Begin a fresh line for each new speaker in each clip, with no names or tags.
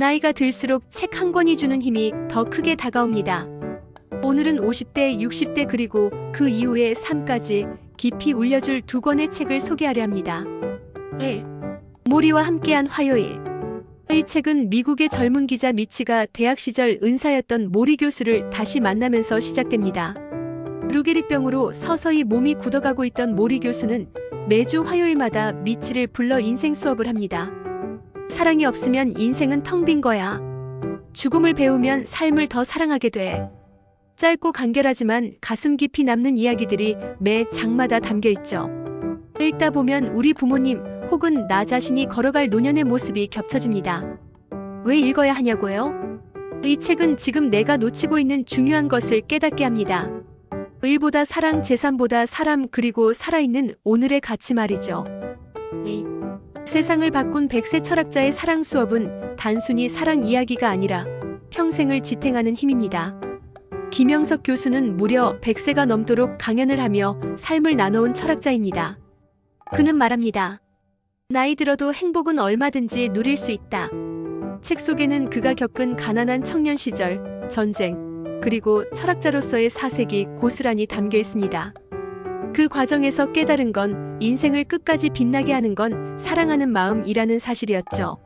나이가 들수록 책 한 권이 주는 힘이 더 크게 다가옵니다. 오늘은 50대, 60대 그리고 그 이후의 삶까지 깊이 울려줄 두 권의 책을 소개하려 합니다. 1. 모리와 함께한 화요일. 이 책은 미국의 젊은 기자 미치가 대학 시절 은사였던 모리 교수를 다시 만나면서 시작됩니다. 루게리병으로 서서히 몸이 굳어가고 있던 모리 교수는 매주 화요일마다 미치를 불러 인생 수업을 합니다. 사랑이 없으면 인생은 텅 빈 거야. 죽음을 배우면 삶을 더 사랑하게 돼. 짧고 간결하지만 가슴 깊이 남는 이야기들이 매 장마다 담겨 있죠. 읽다 보면 우리 부모님 혹은 나 자신이 걸어갈 노년의 모습이 겹쳐집니다. 왜 읽어야 하냐고요? 이 책은 지금 내가 놓치고 있는 중요한 것을 깨닫게 합니다. 일보다 사랑, 재산보다 사람, 그리고 살아있는 오늘의 가치 말이죠. 이 세상을 바꾼 백세 철학자의 사랑 수업은 단순히 사랑 이야기가 아니라 평생을 지탱하는 힘입니다. 김영석 교수는 무려 100세가 넘도록 강연을 하며 삶을 나눠온 철학자입니다. 그는 말합니다. 나이 들어도 행복은 얼마든지 누릴 수 있다. 책 속에는 그가 겪은 가난한 청년 시절, 전쟁, 그리고 철학자로서의 사색이 고스란히 담겨 있습니다. 그 과정에서 깨달은 건 인생을 끝까지 빛나게 하는 건 사랑하는 마음이라는 사실이었죠.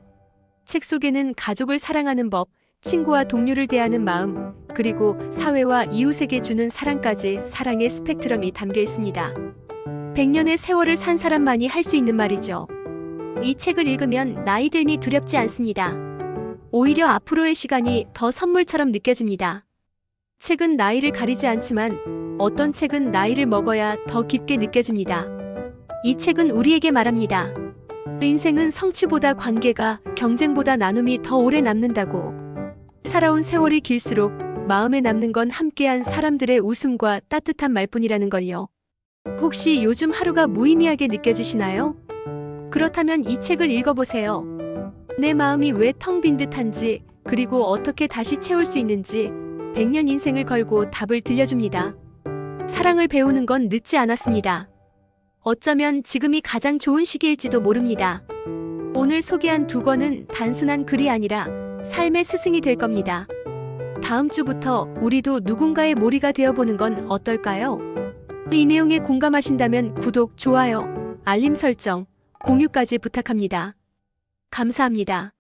책 속에는 가족을 사랑하는 법, 친구와 동료를 대하는 마음, 그리고 사회와 이웃에게 주는 사랑까지 사랑의 스펙트럼이 담겨 있습니다. 100년의 세월을 산 사람만이 할 수 있는 말이죠. 이 책을 읽으면 나이 들미 두렵지 않습니다. 오히려 앞으로의 시간이 더 선물처럼 느껴집니다. 책은 나이를 가리지 않지만 어떤 책은 나이를 먹어야 더 깊게 느껴집니다. 이 책은 우리에게 말합니다. 인생은 성취보다 관계가, 경쟁보다 나눔이 더 오래 남는다고. 살아온 세월이 길수록 마음에 남는 건 함께한 사람들의 웃음과 따뜻한 말뿐이라는 걸요. 혹시 요즘 하루가 무의미하게 느껴지시나요? 그렇다면 이 책을 읽어보세요. 내 마음이 왜 텅 빈 듯한지, 그리고 어떻게 다시 채울 수 있는지 100년 인생을 걸고 답을 들려줍니다. 사랑을 배우는 건 늦지 않았습니다. 어쩌면 지금이 가장 좋은 시기일지도 모릅니다. 오늘 소개한 두 권은 단순한 글이 아니라 삶의 스승이 될 겁니다. 다음 주부터 우리도 누군가의 모리가 되어보는 건 어떨까요? 이 내용에 공감하신다면 구독, 좋아요, 알림 설정, 공유까지 부탁합니다. 감사합니다.